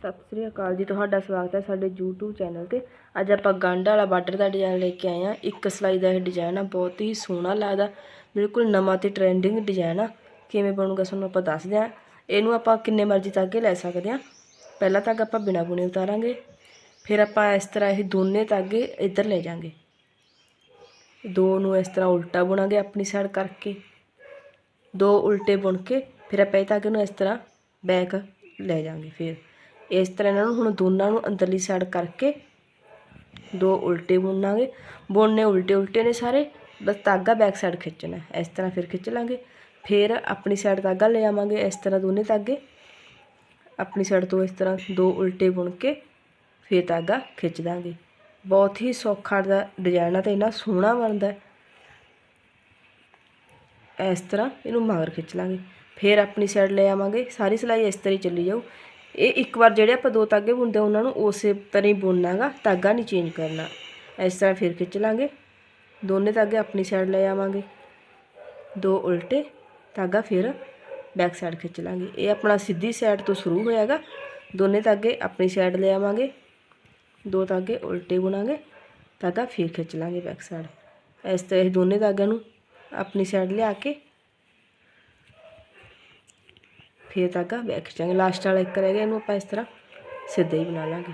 ਸਤਿ ਸ੍ਰੀ ਅਕਾਲ ਜੀ, ਤੁਹਾਡਾ ਸਵਾਗਤ ਹੈ ਸਾਡੇ YouTube ਚੈਨਲ ਤੇ। ਅੱਜ ਆਪਾਂ ਗੰਢ ਵਾਲਾ ਬਾਰਡਰ ਦਾ ਡਿਜ਼ਾਈਨ ਲੈ ਕੇ ਆਏ ਆ ਇੱਕ ਸਲਾਈ ਦਾ ਇਹ ਡਿਜ਼ਾਈਨ ਆ, ਬਹੁਤ ਹੀ ਸੋਹਣਾ ਲੱਗਦਾ। ਬਿਲਕੁਲ ਨਵਾਂ ਤੇ ਟ੍ਰੈਂਡਿੰਗ ਡਿਜ਼ਾਈਨ ਆ। ਕਿਵੇਂ ਬਣੂਗਾ ਤੁਹਾਨੂੰ ਆਪਾਂ ਦੱਸਦੇ ਆ ਇਹਨੂੰ ਆਪਾਂ ਕਿੰਨੇ ਮਰਜ਼ੀ ਤਾਗੇ ਲੈ ਸਕਦੇ ਆ ਪਹਿਲਾਂ ਤੱਕ ਆਪਾਂ ਬਿਨਾ ਬੁਣੇ ਉਤਾਰਾਂਗੇ। ਫਿਰ ਆਪਾਂ ਇਸ ਤਰ੍ਹਾਂ ਇਹ ਦੋਨੇ ਤਾਗੇ ਇੱਧਰ ਲੈ ਜਾਾਂਗੇ। ਦੋ ਨੂੰ ਇਸ ਤਰ੍ਹਾਂ ਉਲਟਾ ਬੁਣਾਂਗੇ ਆਪਣੀ ਸਾਈਡ ਕਰਕੇ। ਦੋ ਉਲਟੇ ਬੁਣ ਕੇ ਫਿਰ ਆਪਾਂ ਇਹ ਤਾਗੇ ਨੂੰ ਇਸ ਤਰ੍ਹਾਂ ਬੈਕ ਲੈ ਜਾਾਂਗੇ ਫਿਰ। ਇਸ ਤਰ੍ਹਾਂ ਇਹਨਾਂ ਨੂੰ ਹੁਣ ਦੋਨਾਂ ਨੂੰ ਅੰਦਰਲੀ ਸਾਈਡ ਕਰਕੇ ਦੋ ਉਲਟੇ ਬੁਣਾਂਗੇ ਬੁਣਨੇ ਉਲਟੇ ਉਲਟੇ ਨੇ ਸਾਰੇ, ਬਸ ਤਾਗਾ ਬੈਕ ਸਾਈਡ ਖਿੱਚਣਾ ਇਸ ਤਰ੍ਹਾਂ ਫਿਰ ਖਿੱਚ ਲਾਂਗੇ। ਫਿਰ ਆਪਣੀ ਸਾਈਡ ਤਾਗਾ ਲੈ ਆਵਾਂਗੇ ਇਸ ਤਰ੍ਹਾਂ ਦੋਨੇ ਤਾਗੇ ਆਪਣੀ ਸਾਈਡ ਤੋਂ ਇਸ ਤਰ੍ਹਾਂ ਦੋ ਉਲਟੇ ਬੁਣ ਕੇ ਫਿਰ ਤਾਗਾ ਖਿੱਚ ਦਾਂਗੇ। ਬਹੁਤ ਹੀ ਸੌਖਾ ਦਾ ਡਿਜ਼ਾਈਨ ਆ ਤੇ ਇਹਨਾਂ ਸੋਹਣਾ ਬਣਦਾ ਇਸ ਤਰ੍ਹਾਂ ਇਹਨੂੰ ਮਗਰ ਖਿੱਚ ਲਾਂਗੇ। ਫਿਰ ਆਪਣੀ ਸਾਈਡ ਲੈ ਆਵਾਂਗੇ। ਸਾਰੀ ਸਿਲਾਈ ਇਸ ਤਰ੍ਹਾਂ ਹੀ ਚੱਲੀ ਜਾਊ। ਇਹ ਇੱਕ ਵਾਰ ਜਿਹੜੇ ਆਪਾਂ ਦੋ ਤਾਗੇ ਬੁਣਦੇ ਉਹਨਾਂ ਨੂੰ ਉਸੇ ਤਰ੍ਹਾਂ ਹੀ ਬੁਣਨਾਗਾ, ਤਾਗਾ ਨਹੀਂ ਚੇਂਜ ਕਰਨਾ। ਇਸ ਤਰ੍ਹਾਂ ਫਿਰ ਖਿੱਚ ਲਾਂਗੇ। ਦੋਨੇ ਤਾਗੇ ਆਪਣੀ ਸਾਈਡ ਲੈ ਆਵਾਂਗੇ। ਦੋ ਉਲਟੇ, ਤਾਗਾ ਫਿਰ ਬੈਕ ਸਾਈਡ ਖਿੱਚ ਲਾਂਗੇ। ਇਹ ਆਪਣਾ ਸਿੱਧੀ ਸਾਈਡ ਤੋਂ ਸ਼ੁਰੂ ਹੋਇਆਗਾ। ਦੋਨੇ ਤਾਗੇ ਆਪਣੀ ਸਾਈਡ ਲੈ ਆਵਾਂਗੇ। ਦੋ ਤਾਗੇ ਉਲਟੇ ਬੁਣਾਂਗੇ। ਤਾਗਾ ਫਿਰ ਖਿੱਚ ਲਾਂਗੇ ਬੈਕ ਸਾਈਡ ਇਸ ਤਰ੍ਹਾਂ ਇਹ ਦੋਨੇ ਤਾਗਿਆਂ ਨੂੰ ਆਪਣੀ ਸਾਈਡ ਲਿਆ ਕੇ ਫਿਰ ਤਾਗਾ ਬੈਕ ਖਿੱਚਾਂਗੇ ਲਾਸਟ ਵਾਲਾ ਇੱਕ ਰਹਿ ਗਿਆ, ਇਹਨੂੰ ਆਪਾਂ ਇਸ ਤਰ੍ਹਾਂ ਸਿੱਧਾ ਹੀ ਬਣਾ ਲਾਂਗੇ।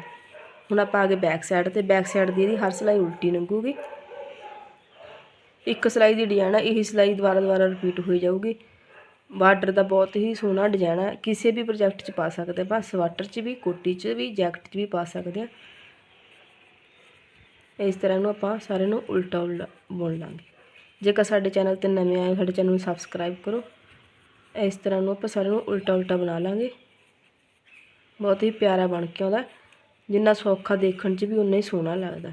ਹੁਣ ਆਪਾਂ ਆ ਗਏ ਬੈਕ ਸਾਈਡ ਤੇ। ਬੈਕ ਸਾਈਡ ਦੀ ਇਹਦੀ ਹਰ ਸਿਲਾਈ ਉਲਟੀ ਲੰਘੂਗੀ। ਇੱਕ ਸਿਲਾਈ ਦੀ ਡਿਜ਼ਾਈਨ ਆ, ਇਹੀ ਸਿਲਾਈ ਦੁਬਾਰਾ ਦੁਬਾਰਾ ਰਿਪੀਟ ਹੋਈ ਜਾਊਗੀ। ਬਾਰਡਰ ਦਾ ਬਹੁਤ ਹੀ ਸੋਹਣਾ ਡਿਜ਼ਾਈਨ ਹੈ ਕਿਸੇ ਵੀ ਪ੍ਰੋਜੈਕਟ 'ਚ ਪਾ ਸਕਦੇ ਆਪਾਂ ਸਵਾਟਰ 'ਚ ਵੀ, ਕੋਟੀ 'ਚ ਵੀ ਜੈਕਟ 'ਚ ਵੀ ਪਾ ਸਕਦੇ ਆ। ਇਸ ਤਰ੍ਹਾਂ ਨੂੰ ਆਪਾਂ ਸਾਰੇ ਨੂੰ ਉਲਟਾ ਉਲਟਾ ਬੁਣ ਲਾਂਗੇ। ਜੇਕਰ ਸਾਡੇ ਚੈਨਲ ਤੇ ਨਵੇਂ ਆਏ ਸਾਡੇ ਚੈਨਲ ਨੂੰ ਸਬਸਕ੍ਰਾਈਬ ਕਰੋ। ਇਸ ਤਰ੍ਹਾਂ ਨੂੰ ਆਪਾਂ ਸਾਰੇ ਨੂੰ ਉਲਟਾ ਉਲਟਾ ਬਣਾ ਲਾਂਗੇ। ਬਹੁਤ ਹੀ ਪਿਆਰਾ ਬਣ ਕੇ ਆਉਂਦਾ। ਜਿੰਨਾ ਸੌਖਾ ਦੇਖਣ 'ਚ ਵੀ ਉਨਾ ਹੀ ਸੋਹਣਾ ਲੱਗਦਾ।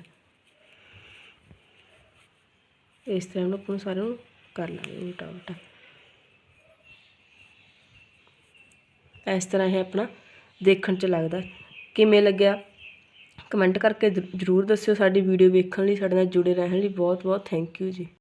ਇਸ ਤਰ੍ਹਾਂ ਨੂੰ ਆਪਾਂ ਸਾਰੇ ਨੂੰ ਕਰ ਲਾਂਗੇ ਉਲਟਾ ਉਲਟਾ ਇਸ ਤਰ੍ਹਾਂ ਇਹ ਆਪਣਾ ਦੇਖਣ 'ਚ ਲੱਗਦਾ। ਕਿਵੇਂ ਲੱਗਿਆ? ਕਮੈਂਟ ਕਰਕੇ ਜ਼ਰੂਰ ਦੱਸਿਓ। ਸਾਡੀ ਵੀਡੀਓ ਵੇਖਣ ਲਈ, ਸਾਡੇ ਨਾਲ ਜੁੜੇ ਰਹਿਣ ਲਈ ਬਹੁਤ ਬਹੁਤ ਥੈਂਕ ਯੂ ਜੀ।